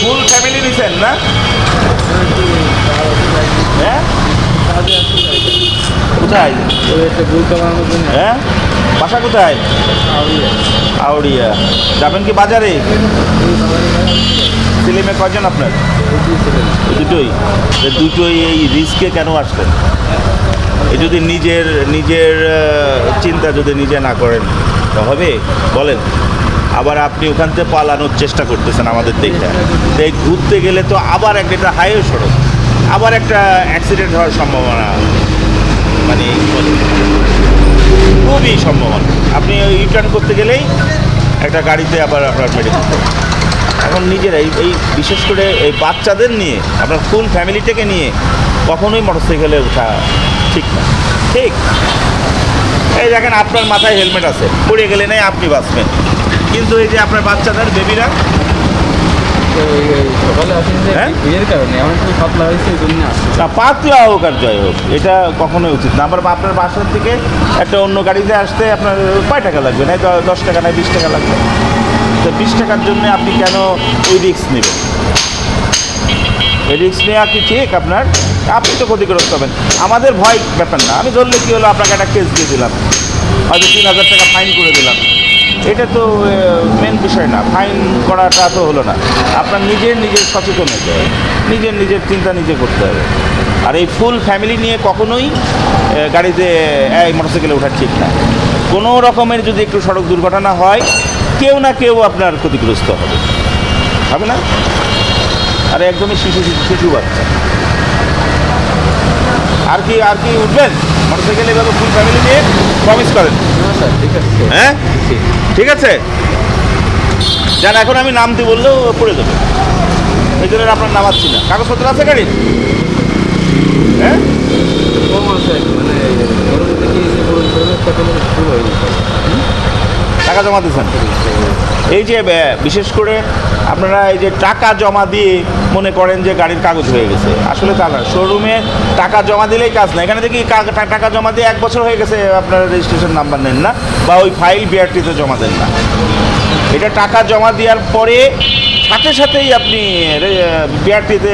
Full family নিছেন, না? হ্যাঁ? কোথায়? হ্যাঁ? বাসা কোথায়? যাবেন কি বাজারে? আপনার? দুটোই। দুটোই এই রিস্কে কেন এই যদি নিজের নিজের চিন্তা যদি নিজে না করেন হবে? বলেন। আবার আপনি ওখান থেকে পালানোর চেষ্টা করতেছেন আমাদের দেখে। এই ঘুরতে গেলে তো আবার একটা হাইওয়ে সড়ক। আবার একটা অ্যাক্সিডেন্ট হওয়ার সম্ভাবনা মানে খুবই সম্ভাবনা। আপনি ওই রিটার্ন করতে গেলেই একটা গাড়িতে আবার আপনার হবে। এখন নিজেরা এই এই বিশেষ করে এই বাচ্চাদের নিয়ে, আপনার ফুল ফ্যামিলিটাকে নিয়ে কখনোই মোটরসাইকেলে ওঠা ঠিক না। ঠিক? এই দেখেন, আপনার মাথায় হেলমেট আছে। পড়ে গেলে নাই, আপনি বাঁচবেন। কিন্তু এই যে আপনার বাচ্চাদের বেবিরা হ্যাঁ? পাতলা হোক আর জয় হোক এটা কখনোই উচিত না। আবার আপনার বাসার থেকে একটা অন্য গাড়িতে আসতে আপনার কয় টাকা লাগবে? না দশ টাকা না বিশ টাকা লাগবে। তো বিশ টাকার জন্য আপনি কেন ওই রিস্ক নেবেন? এই রিস্ক নেওয়া কি ঠিক আপনার? আপনি তো ক্ষতিগ্রস্ত হবেন। আমাদের ভয় ব্যাপার না। আমি ধরলে কি হলো? আপনাকে একটা কেস দিয়ে দিলাম। হয়তো তিন হাজার টাকা ফাইন করে দিলাম। এটা তো মেন বিষয় না ফাইন করাটা তো হলো না। আপনার নিজের নিজের সচেতন হতে হবে, নিজের নিজের চিন্তা নিজে করতে হবে। আর এই ফুল ফ্যামিলি নিয়ে কখনোই গাড়িতে এই মোটরসাইকেলে ওঠা ঠিক না। কোনো রকমের যদি একটু সড়ক দুর্ঘটনা হয়, কেউ না কেউ আপনার ক্ষতিগ্রস্ত হবে। হবে না? আর একদমই শিশু শিশু বাচ্চা। আর কি আর কি উঠবেন? মোটরসাইকেলে এভাবে ফুল ফ্যামিলি নিয়ে প্রমিস করেন। স্যার ঠিক আছে হ্যাঁ? ঠিক আছে? যান এখন আমি নামতে বললেও পড়ে যাবে। এই জন্য আপনার নামাচ্ছি না। কাগজপত্র আছে গাড়ির? হ্যাঁ? মানে টাকা জমা দিয়েছেন। এই যে বিশেষ করে আপনারা এই যে টাকা জমা দিয়ে মনে করেন যে গাড়ির কাগজ হয়ে গেছে, আসলে তা না। শোরুমে টাকা জমা দিলেই কাজ না এখানে দেখি টাকা জমা দিয়ে এক বছর হয়ে গেছে, আপনারা রেজিস্ট্রেশন নাম্বার নেন না বা ওই ফাইল বিআরটিতে জমা দেন না। এটা টাকা জমা দেওয়ার পরে সাথে সাথেই আপনি বিআরটিতে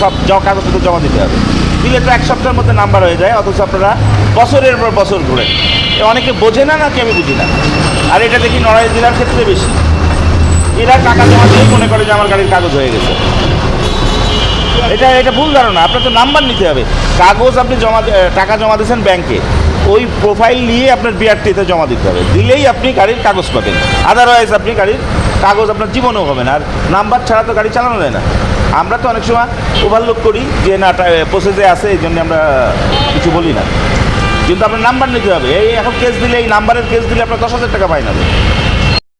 সব কাগজপত্র জমা দিতে হবে। দিলে তো এক সপ্তাহের মধ্যে নাম্বার হয়ে যায়, অথচ আপনারা বছরের পর বছর ঘুরেন। অনেকে বোঝে না নাকি আমি বুঝি না। আর এটা দেখি নড়াই জেলার ক্ষেত্রে বেশি। এরা টাকা জমা দিয়ে মনে করে যে আমার গাড়ির কাগজ হয়ে গেছে। এটা এটা ভুল ধারণা, আপনার তো নাম্বার নিতে হবে। কাগজ আপনি জমা টাকা জমা দিয়েছেন ব্যাংকে, ওই প্রোফাইল নিয়ে আপনার বিআরটিতে জমা দিতে হবে। দিলেই আপনি গাড়ির কাগজ পাবেন। আদারওয়াইজ আপনি গাড়ির কাগজ আপনার জীবনেও হবে না। আর নাম্বার ছাড়া তো গাড়ি চালানো যায় না। আমরা তো অনেক সময় ওভারলোক করি যে না প্রসেসে আছে, এই জন্য আমরা কিছু বলি না। কিন্তু আপনার নাম্বার নিতে হবে। এই এখন কেস দিলে, এই নাম্বারের কেস দিলে আপনার দশ হাজার টাকা ফাইন হবে।